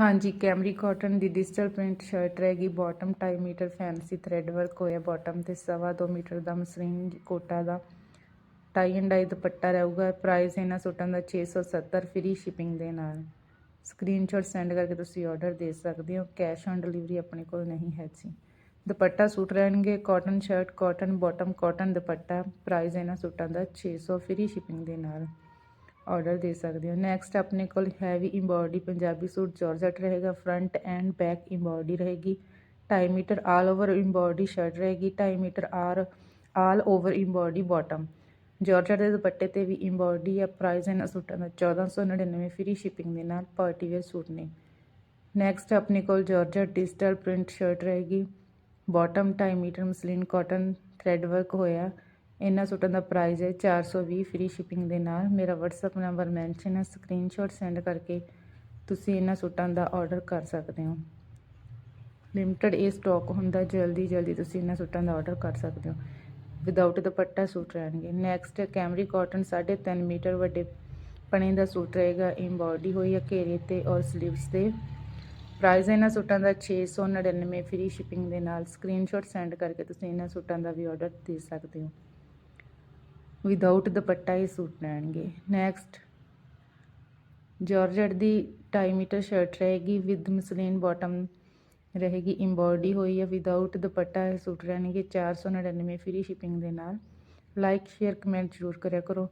ਹਾਂਜੀ, Camry cotton ਦੀ digital print shirt ਰਹੇਗੀ bottom 2.5 metre fancy thread work ਹੋਇਆ। ਬਾਟਮ ਤੇ ਸਵਾ ਦੋ ਮੀਟਰ ਦਾ ਮਸਰੀਨ ਕੋਟਾ ਦਾ ਟਾਈ ਐਂਡ ਡਾਈ ਦੁਪੱਟਾ ਰਹੂਗਾ। ਪ੍ਰਾਈਸ ਇਹਨਾਂ ਸੂਟਾਂ ਦਾ 670 ਫ੍ਰੀ ਸ਼ਿਪਿੰਗ ਦੇ ਨਾਲ। ਸਕਰੀਨਸ਼ਾਟ ਸੈਂਡ ਕਰਕੇ ਤੁਸੀਂ ਆਰਡਰ ਦੇ ਸਕਦੇ ਹੋ। ਕੈਸ਼ ਔਨ ਡਿਲੀਵਰੀ ਆਪਣੇ ਕੋਲ ਨਹੀਂ ਹੈ ਜੀ। ਦੁਪੱਟਾ ਸੂਟ ਰਹਿਣਗੇ। Cotton shirt, cotton, bottom cotton dupatta. Price ਇਹਨਾਂ ਸੂਟਾਂ ਦਾ 600 ਫ੍ਰੀ ਸ਼ਿਪਿੰਗ ਦੇ ਨਾਲ। ਆਰਡਰ ਦੇ ਸਕਦੇ ਹੋ ਨੈਕਸਟ ਆਪਣੇ ਕੋਲ heavy embroidery Punjabi suit georgette ਰਹੇਗਾ ਫਰੰਟ ਐਂਡ ਬੈਕ ਇੰਬੋਰਡੀ ਰਹੇਗੀ 2.5 metre all over embroidery shirt ਰਹੇਗੀ 2.5 metre or all over embroidery bottom georgette ਦੇ ਦੁਪੱਟੇ ਤੇ ਵੀ ਇੰਬੋਰਡੀ ਆ ਪ੍ਰਾਈਸ ਇਹਨਾਂ ਸੂਟਾਂ ਦਾ 1499 ਫ੍ਰੀ ਸ਼ਿਪਿੰਗ ਦੇ ਨਾਲ ਪਾਰਟੀ ਵੇਅਰ ਸੂਟ ਨੇ ਨੈਕਸਟ ਆਪਣੇ ਕੋਲ ਜਾਰਜਟ ਡਿਜੀਟਲ ਪ੍ਰਿੰਟ ਸ਼ਰਟ ਰਹੇਗੀ bottom 2.5 metre muslin cotton thread work ਹੋਇਆ ਇਹਨਾਂ ਸੂਟਾਂ ਦਾ ਪ੍ਰਾਈਸ ਹੈ 420 ਫ੍ਰੀ ਸ਼ਿਪਿੰਗ ਦੇ ਨਾਲ। ਮੇਰਾ WhatsApp ਨੰਬਰ ਮੈਂਸ਼ਨ ਹੈ। ਸਕਰੀਨਸ਼ਾਟ ਸੈਂਡ ਕਰਕੇ ਤੁਸੀਂ ਇਹਨਾਂ ਸੂਟਾਂ ਦਾ ਆਰਡਰ ਕਰ ਸਕਦੇ ਹੋ। ਲਿਮਟਿਡ ਇਹ ਸਟਾਕ ਹੁੰਦਾ, ਜਲਦੀ ਜਲਦੀ ਤੁਸੀਂ ਇਹਨਾਂ ਸੂਟਾਂ ਦਾ ਆਰਡਰ ਕਰ ਸਕਦੇ ਹੋ। ਵਿਦਆਊਟ ਦੁਪੱਟਾ ਸੂਟ ਰਹਿਣਗੇ। ਨੈਕਸਟ ਕੈਮਰੀ ਕਾਟਨ 3.5 ਮੀਟਰ ਵੱਡੇ ਪਣੇ ਦਾ ਸੂਟ ਰਹੇਗਾ। ਇੰਬੋਡੀ ਹੋਈ ਹੈ ਘੇਰੇ ਤੇ ਔਰ ਸਲੀਵਸ ਤੇ। ਪ੍ਰਾਈਸ ਇਹਨਾਂ ਸੂਟਾਂ ਦਾ 699 ਫ੍ਰੀ ਸ਼ਿਪਿੰਗ ਦੇ ਨਾਲ। ਸਕਰੀਨਸ਼ਾਟ ਸੈਂਡ ਕਰਕੇ ਤੁਸੀਂ ਇਹਨਾਂ ਸੂਟਾਂ ਦਾ ਵੀ ਆਰਡਰ ਦੇ ਸਕਦੇ ਹੋ। ਵਿਦਆਊਟ ਦੁਪੱਟਾ ਇਹ ਸੂਟ ਰਹਿਣਗੇ ਨੈਕਸਟ ਜਾਰਜਟ ਦੀ 2.5 ਮੀਟਰ ਸ਼ਰਟ ਰਹੇਗੀ ਵਿਦ ਮਸਲੀਨ ਬਾਟਮ ਰਹੇਗੀ ਇੰਬੋਰਡੀ ਹੋਈ ਹੈ ਵਿਦਆਊਟ ਦੁਪੱਟਾ ਇਹ ਸੂਟ ਰਹਿਣਗੇ 499 ਫ੍ਰੀ ਸ਼ਿਪਿੰਗ ਦੇ ਨਾਲ। ਲਾਈਕ ਸ਼ੇਅਰ ਕਮੈਂਟ ਜ਼ਰੂਰ ਕਰਿਆ ਕਰੋ।